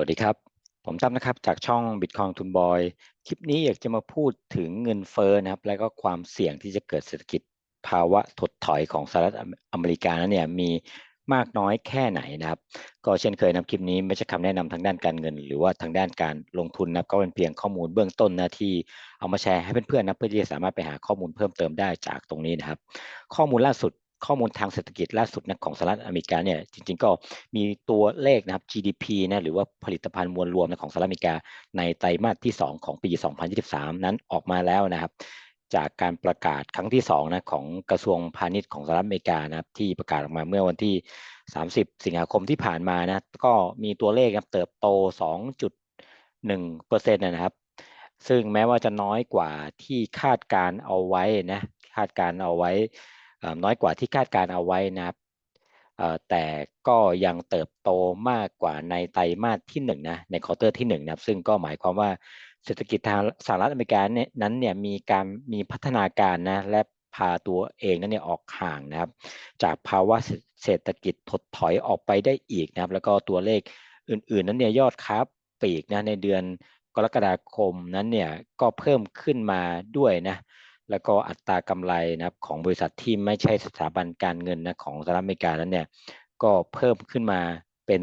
วัสดีครับ ผมตั้มนะครับจากช่อง Bitcoin ทุนบอย คลิปนี้อยากจะมาพูดถึงเงินเฟ้อนะครับ และก็ความเสี่ยงที่จะเกิดเศรษฐกิจภาวะถดถอยของสหรัฐอเมริกานั้นเนี่ยมีมากน้อยแค่ไหนนะครับ ก็เช่นเคยนะคลิปนี้ไม่ใช่คำแนะนำทางด้านการเงิน หรือว่าทางด้านการลงทุนนะก็เป็นเพียงข้อมูลเบื้องต้นนะที่เอามาแชร์ให้เพื่อนๆนะเพื่อที่จะสามารถไปหาข้อมูลเพิ่มเติมได้จากตรงนี้นะครับ ข้อมูลล่าสุด ข้อมูลทางเศรษฐกิจล่าสุดนะของสหรัฐอเมริกาเนี่ยจริงๆก็มีตัวเลขนะครับ GDP นะหรือว่าผลิตภัณฑ์มวลรวมนะของสหรัฐอเมริกา ในไตรมาสที่ 2 ของปี 2023 นั้นออกมาแล้วนะครับ จากการประกาศครั้งที่2นะของกระทรวงพาณิชย์ของสหรัฐอเมริกานะครับที่ประกาศออกมาเมื่อวันที่ 30 สิงหาคมที่ผ่านมานะก็มีตัวเลขนะเติบโต 2.1%นะครับซึ่งแม้ว่าจะน้อยกว่าที่คาดการเอาไว้นะคาดการเอาไว้ น้อยกว่าที่คาดการเอาไว้นะครับแต่ก็ยังเติบโตมากกว่าในไตรมาสที่1นนะในควอเตอร์ที่1นะครับซึ่งก็หมายความว่าเศรษฐกิจทางสหรัฐอเมริกาเนี่ยนั้นเนี่ยมีการมีพัฒนาการนะและพาตัวเองนั้นเนี่ยออกห่างนะครับ จากภาวะเศรษฐกิจถดถอยออกไปได้อีกนะครับ แล้วก็ตัวเลขอื่นๆ นั้นเนี่ยยอดค้าปลีกนะในเดือนกรกฎาคมนั้นเนี่ยก็เพิ่มขึ้นมาด้วยนะ แล้วก็อัตรากำไรนะครับของบริษัทที่ไม่ใช่สถาบันการเงินนะของสหรัฐอเมริกานั้นเนี่ยก็เพิ่มขึ้นมาเป็น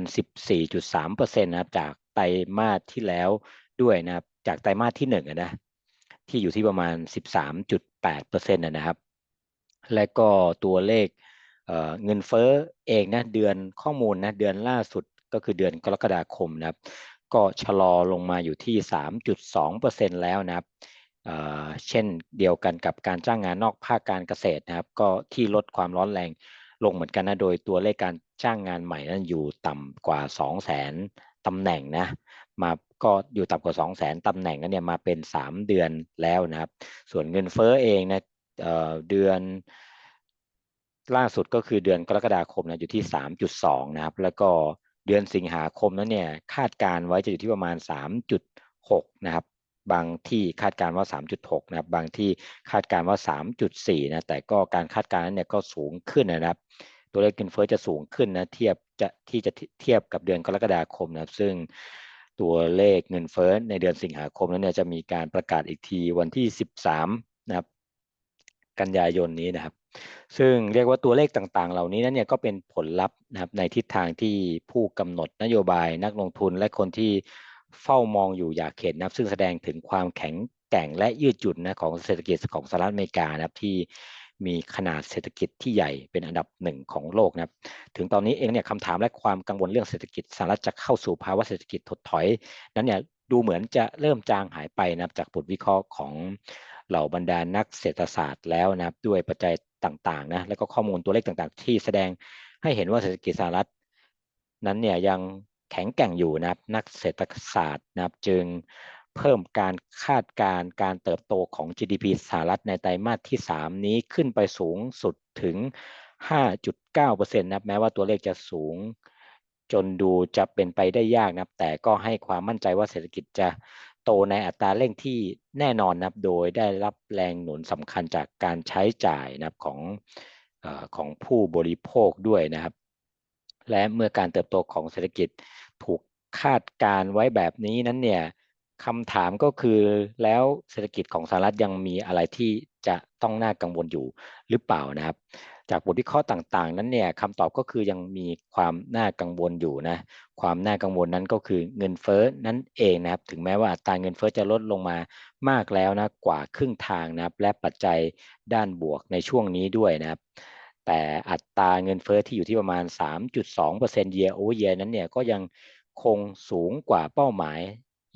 14.3%นะครับจากไตรมาสที่แล้วด้วยนะครับจากไตรมาสที่1นะที่อยู่ที่ประมาณ 13.8%นะครับ และก็ตัวเลขเงินเฟ้อเองนะเดือนข้อมูลนะเดือนล่าสุดก็คือเดือนกรกฎาคมนะครับ ก็ชะลอลงมาอยู่ที่ 3.2%แล้วนะครับ เช่นเดียวกันกับการจ้างงานนอกภาคการเกษตรนะครับ ก็ที่ลดความร้อนแรงลงเหมือนกันนะโดยตัวเลขการจ้างงานใหม่นั้นอยู่ต่ำกว่า 2 0 0 0 0 0ตำแหน่งนะมาก็อยู่ต่ำกว่า 2 0 0 0 0 0ตำแหน่งนั้นเนี่ยมาเป็น 3 เดือนแล้วนะครับ ส่วนเงินเฟ้อเองนะเดือนล่าสุดก็คือเดือนกรกฎาคมนะอยู่ที่ 3.2 นะครับ แล้วก็เดือนสิงหาคมนั้นเนี่ยคาดการไว้จะอยู่ที่ประมาณ 3.6 นะครับ บางที่คาดการว่า 3.6 นะครับ บางที่คาดการว่า 3.4 นะ แต่ก็การคาดการณ์นั้นเนี่ยก็สูงขึ้นนะครับ ตัวเลขเงินเฟ้อจะสูงขึ้นนะ เทียบจะที่จะเทียบกับเดือนกรกฎาคมนะครับ ซึ่งตัวเลขเงินเฟ้อในเดือนสิงหาคมนั้นเนี่ยจะมีการประกาศอีกทีวันที่ 13 นะครับ กันยายนนี้นะครับ ซึ่งเรียกว่าตัวเลขต่างๆ เหล่านี้นั้นเนี่ยก็เป็นผลลัพธ์นะครับในทิศทางที่ผู้กำหนดนโยบายนักลงทุนและคนที่ เฝ้ามองอยู่อยากเห็นนะครับซึ่งแสดงถึงความแข็งแกร่งและยืดหยุ่นนะของเศรษฐกิจของสหรัฐอเมริกานะครับที่มีขนาดเศรษฐกิจที่ใหญ่เป็นอันดับหนึ่งของโลกนะครับ ถึงตอนนี้เองเนี่ยคำถามและความกังวลเรื่องเศรษฐกิจสหรัฐจะเข้าสู่ภาวะเศรษฐกิจถดถอย นั้นเนี่ยดูเหมือนจะเริ่มจางหายไปนะครับจากบทวิเคราะห์ของเหล่าบรรดานักเศรษฐศาสตร์แล้วนะครับด้วยปัจจัยต่างๆนะแล้วก็ข้อมูลตัวเลขต่างๆ ที่แสดงให้เห็นว่าเศรษฐกิจสหรัฐนั้นเนี่ยยัง แข็งแกร่งอยู่นะครับ นักเศรษฐศาสตร์นะครับจึงเพิ่มการคาดการการเติบโตของ GDP สหรัฐในไตรมาสที่ 3 นี้ขึ้นไปสูงสุดถึง 5.9%นะครับแม้ว่าตัวเลขจะสูง จนดูจะเป็นไปได้ยากนะครับแต่ก็ให้ความมั่นใจว่าเศรษฐกิจจะโตในอัตราเร่งที่แน่นอนนะครับโดยได้รับแรงหนุนสำคัญจากการใช้จ่ายนะครับของของผู้บริโภคด้วยนะครับ และเมื่อการเติบโตของเศรษฐกิจถูกคาดการไว้แบบนี้นั้นเนี่ยคำถามก็คือแล้วเศรษฐกิจของสหรัฐยังมีอะไรที่จะต้องน่ากังวลอยู่หรือเปล่านะครับ จากบทวิเคราะห์ต่างๆ นั้นเนี่ยคำตอบก็คือยังมีความน่ากังวลอยู่นะความน่ากังวลนั้นก็คือเงินเฟ้อนั่นเองนะครับ ถึงแม้ว่าอัตราเงินเฟ้อจะลดลงมามากแล้วนะกว่าครึ่งทางนะครับ และปัจจัยด้านบวกในช่วงนี้ด้วยนะครับ แต่อัตราเงินเฟ้อที่อยู่ที่ประมาณ 3.2% year over year นั้นเนี่ยก็ยังคงสูงกว่าเป้าหมาย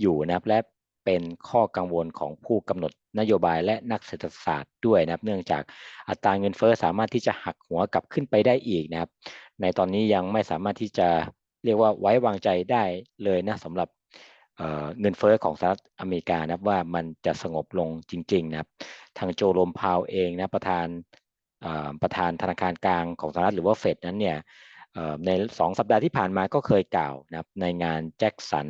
อยู่นะครับและเป็นข้อกังวลของผู้กำหนดนโยบายและนักเศรษฐศาสตร์ด้วยนะครับ เนื่องจากอัตราเงินเฟ้อสามารถที่จะหักหัวกลับขึ้นไปได้อีกนะครับ ในตอนนี้ยังไม่สามารถที่จะเรียกว่าไว้วางใจได้เลยนะสำหรับเงินเฟ้อของสหรัฐอเมริกานะครับว่ามันจะสงบลงจริง ๆ นะครับ ทางโจโรมพาวเองนะประธาน ประธานธนาคารกลางของสหรัฐหรือว่าเฟดนั้นเนี่ยในสองสัปดาห์ที่ผ่านมาก็เคยกล่าวนะครับในงานแจ็คสัน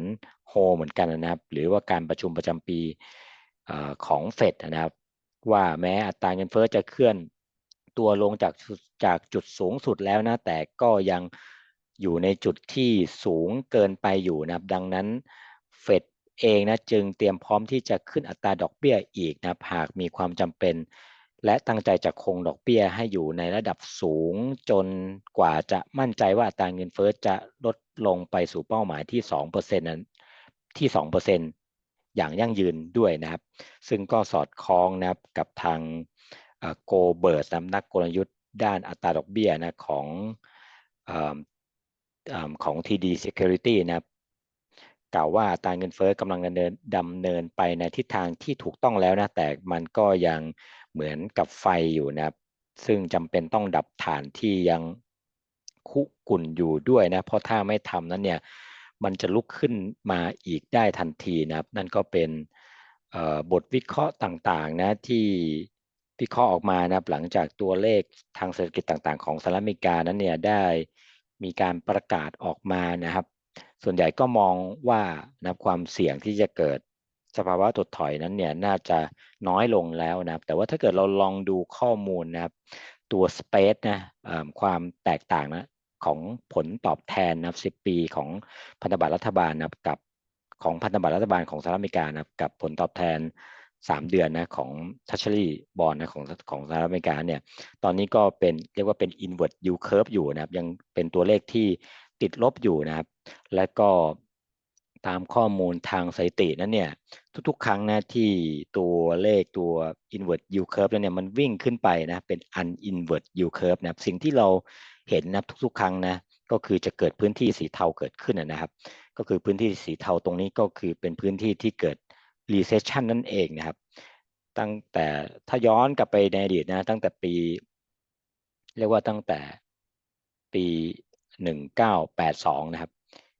โฮเหมือนกันนะครับ หรือว่าการประชุมประจำปีของเฟดนะครับ ว่าแม้อัตราเงินเฟ้อจะเคลื่อนตัวลงจากจากจุดสูงสุดแล้วนะ แต่ก็ยังอยู่ในจุดที่สูงเกินไปอยู่นะครับ ดังนั้นเฟดเองนะจึงเตรียมพร้อมที่จะขึ้นอัตราดอกเบี้ยอีกนะครับหากมีความจำเป็น และตั้งใจจะคงดอกเบี้ยให้อยู่ในระดับสูงจนกว่าจะมั่นใจว่าอัตราเงินเฟ้อจะลดลงไปสู่เป้าหมายที่2%นั้นที่2%อย่างยั่งยืนด้วยนะครับ ซึ่งก็สอดคล้องนะครับกับทางโกเบิร์ตนักกลยุทธ์ด้านอัตราดอกเบี้ยนะของของ TD Security นะครับกล่าวว่าอัตราเงินเฟ้อกำลังดำเนินดำเนินไปในทิศทางที่ถูกต้องแล้วนะแต่มันก็ยัง เหมือนกับไฟอยู่นะครับ ซึ่งจำเป็นต้องดับฐานที่ยังคุกุ่นอยู่ด้วยนะ เพราะถ้าไม่ทำนั้นเนี่ย มันจะลุกขึ้นมาอีกได้ทันทีนะครับ นั่นก็เป็นบทวิเคราะห์ต่างๆนะที่วิเคราะห์ออกมานะหลังจากตัวเลขทางเศรษฐกิจต่างๆ ของสหรัฐอเมริกานั้นเนี่ยได้มีการประกาศออกมานะครับ ส่วนใหญ่ก็มองว่านะความเสี่ยงที่จะเกิด สภาวะถดถอยนั้นเนี่ยน่าจะน้อยลงแล้วนะครับ แต่ว่าถ้าเกิดเราลองดูข้อมูลนะครับ ตัวสเปซนะความแตกต่างนะของผลตอบแทนนะ10 ปีของพันธบัตรรัฐบาลนะกับของพันธบัตรรัฐบาลของสหรัฐอเมริกานะกับผลตอบแทน 3 เดือนนะของทัชชี่บอลนะของของสหรัฐอเมริกาเนี่ยตอนนี้ก็เป็นเรียกว่าเป็น inward yield curve อยู่นะครับ ยังเป็นตัวเลขที่ติดลบอยู่นะครับ และก็ตามข้อมูลทางสถิตินั้นเนี่ย ทุกๆ ครั้งนะที่ตัวเลขตัว inward yield curve เนี่ยมันวิ่งขึ้นไปนะเป็น uninward yield curve นะครับสิ่งที่เราเห็นนะทุกๆ ครั้งนะก็คือจะเกิดพื้นที่สีเทาเกิดขึ้นนะครับ ก็คือพื้นที่สีเทาตรงนี้ก็คือเป็นพื้นที่ที่เกิด recession นั่นเองนะครับ ตั้งแต่ถ้าย้อนกลับไปในอดีตนะตั้งแต่ปี เรียกว่าตั้งแต่ปี 1982 นะครับ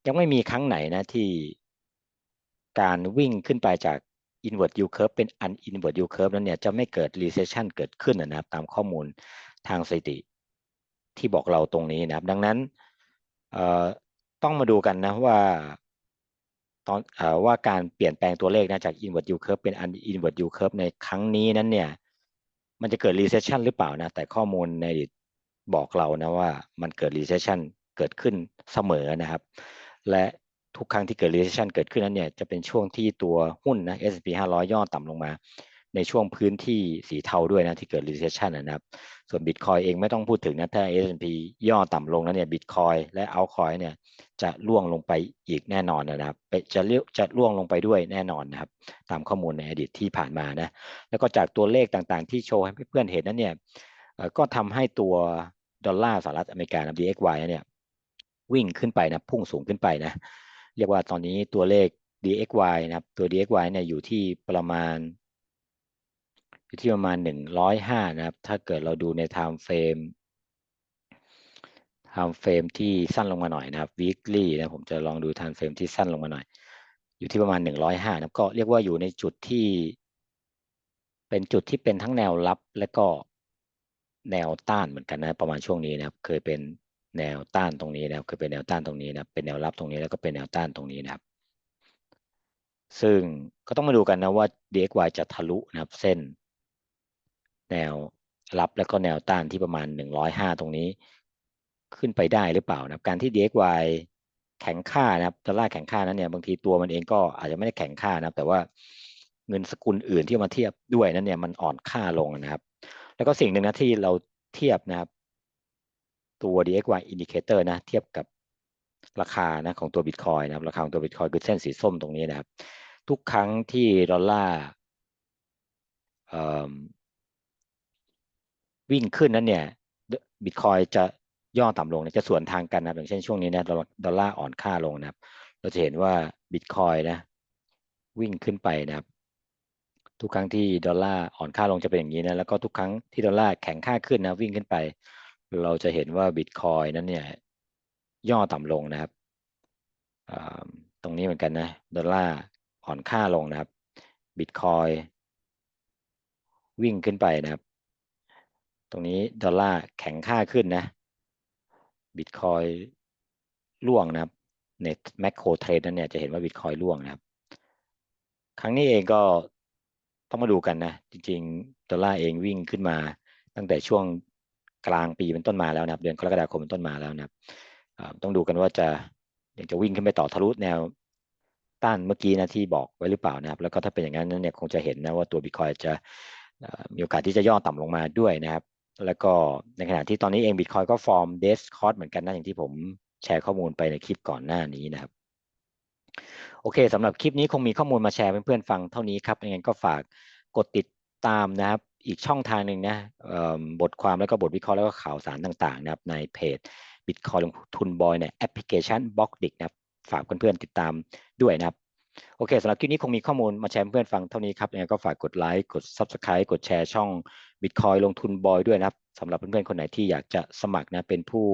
ยังไม่มีครั้งไหนนะที่ การวิ่งขึ้นไปจาก inward yield curve เป็น uninward yield curve นั้นเนี่ยจะไม่เกิด recession เกิดขึ้นนะครับตามข้อมูลทางสถิติ ที่บอกเราตรงนี้นะครับ ดังนั้นต้องมาดูกันนะว่าตอนอว่าการเปลี่ยนแปลงตัวเลขนะจาก inward yield curve เป็น uninward yield curve ในครั้งนี้นั้นเนี่ยมันจะเกิด recession หรือเปล่านะแต่ข้อมูลในบอกเรานะว่ามันเกิด recession เกิดขึ้นเสมอนะครับ และ ทุกครั้งที่เกิด recession เกิดขึ้นนั้นเนี่ยจะเป็นช่วงที่ตัวหุ้นนะ S&P 500 ย่อต่ำลงมา ในช่วงพื้นที่สีเทาด้วยนะที่เกิด recession นะครับ ส่วน Bitcoin เองไม่ต้องพูดถึงนะถ้า S&P ย่อต่ำลงแล้วเนี่ย Bitcoin และ Altcoin เนี่ยจะล่วงลงไปอีกแน่นอนนะครับจะเรียกจะล่วงลงไปด้วยแน่นอนนะครับ ตามข้อมูลในอดีตที่ผ่านมานะแล้วก็จากตัวเลขต่างๆ ที่โชว์ให้เพื่อนๆเห็นนั้นเนี่ยก็ทำให้ตัวดอลลาร์สหรัฐอเมริกา DXY เนี่ยวิ่งขึ้นไปนะพุ่งสูงขึ้นไปนะ เรียกว่าตอนนี้ตัวเลข DXY นะครับ ตัว DXY เนี่ยอยู่ที่ประมาณ อยู่ที่ประมาณ 105 นะครับ ถ้าเกิดเราดูใน time frame time frame ที่สั้นลงมาหน่อยนะครับ weekly นะผมจะลองดู time frame ที่สั้นลงมาหน่อย อยู่ที่ประมาณ 105 นะก็เรียกว่าอยู่ในจุดที่ เป็นจุดที่เป็นทั้งแนวรับและก็แนวต้านเหมือนกันนะ ประมาณช่วงนี้นะครับ เคยเป็น แนวต้านตรงนี้นะครับเคยเป็นแนวต้านตรงนี้นะเป็นแนวรับตรงนี้แล้วก็เป็นแนวต้านตรงนี้นะครับ ซึ่งก็ต้องมาดูกันนะว่า DXY จะทะลุนะครับเส้น แนวรับแล้วก็แนวต้านที่ประมาณ 105 ตรงนี้ขึ้นไปได้หรือเปล่านะการที่ DXY แข็งค่านะครับดอลลาร์แข็งค่านั้นเนี่ยบางทีตัวมันเองก็อาจจะไม่ได้แข็งค่านะแต่ว่าเงินสกุลอื่นที่มาเทียบด้วยนั้นเนี่ยมันอ่อนค่าลงนะครับ แล้วก็สิ่งหนึ่งนะที่เราเทียบนะครับ ตัว DXY indicator นะเทียบกับราคานะของตัว Bitcoin นะครับราคาของตัว Bitcoin คือเส้นสีส้มตรงนี้นะครับ ทุกครั้งที่ดอลลาร์วิ่งขึ้นนั้นเนี่ยบิตคอยจะย่อต่ำลงจะสวนทางกันนะอย่างเช่นช่วงนี้นะดอลลาร์อ่อนค่าลงนะครับ เราจะเห็นว่าบิตคอยนะ วิ่งขึ้นไปนะครับ ทุกครั้งที่ดอลลาร์อ่อนค่าลงจะเป็นอย่างนี้นะแล้วก็ทุกครั้งที่ดอลลาร์แข็งค่าขึ้นนะวิ่งขึ้นไป เราจะเห็นว่าบิตคอยนั้นเนี่ยย่อต่ำลงนะครับ ตรงนี้เหมือนกันนะดอลลาร์อ่อนค่าลงนะครับบิตคอยวิ่งขึ้นไปนะครับ ตรงนี้ดอลลาร์แข็งค่าขึ้นนะบิตคอยล่วงนะครับเน็ตแมคโครเทรดนั้นเนี่ยจะเห็นว่าบิตคอยล่วงนะครับ ครั้งนี้เองก็ต้องมาดูกันนะ จริงๆดอลลาร์เองวิ่งขึ้นมาตั้งแต่ช่วง กลางปีเป็นต้นมาแล้วนะครับ เดือนกรกฎาคมเป็นต้นมาแล้วนะครับต้องดูกันว่าจะยังจะวิ่งขึ้นไปต่อทะลุแนวต้านเมื่อกี้นะที่บอกไว้หรือเปล่านะครับ แล้วก็ถ้าเป็นอย่างนั้นเนี่ยคงจะเห็นนะว่าตัวบิตคอยจะมีโอกาสที่จะย่อต่ำลงมาด้วยนะครับ แล้วก็ในขณะที่ตอนนี้เองบิตคอยก็ฟอร์มเดสคอร์สเหมือนกันนะอย่างที่ผมแชร์ข้อมูลไปในคลิปก่อนหน้านี้นะครับ โอเคสำหรับคลิปนี้คงมีข้อมูลมาแชร์เพื่อนๆฟังเท่านี้ครับยังไงก็ฝากกดติดตามนะครับ อีกช่องทางหนึ่งนะเอ่อบทความแล้วก็บทวิเคราะห์แล้วก็ข่าวสารต่างๆนะครับในเพจ Bitcoin ลงทุนบอยในแอปพลิเคชัน b l o c k d i c นะครับฝากเพื่อนๆติดตามด้วยนะครับ โอเคสำหรับคลิปนี้คงมีข้อมูลมาแชร์เพื่อนฟังเท่านี้ครับยังไงก็ฝากกดไลค์กด Subscribe กดแชร์ช่อง Bitcoin ลงทุนบอยด้วยนะครับสำหรับเพื่อนๆคนไหนที่อยากจะสมัครนะเป็นผู้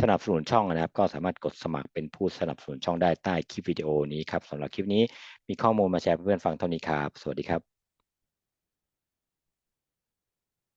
สนับสนุนช่องนะครับ ก็สามารถกดสมัครเป็นผู้สนับสนุนช่องได้ใต้คลิปวิดีโอนี้ครับสำหรับคลิปนี้มีข้อมูลมาแชร์เพื่อนๆฟังเท่านี้ครับ สวัสดีครับ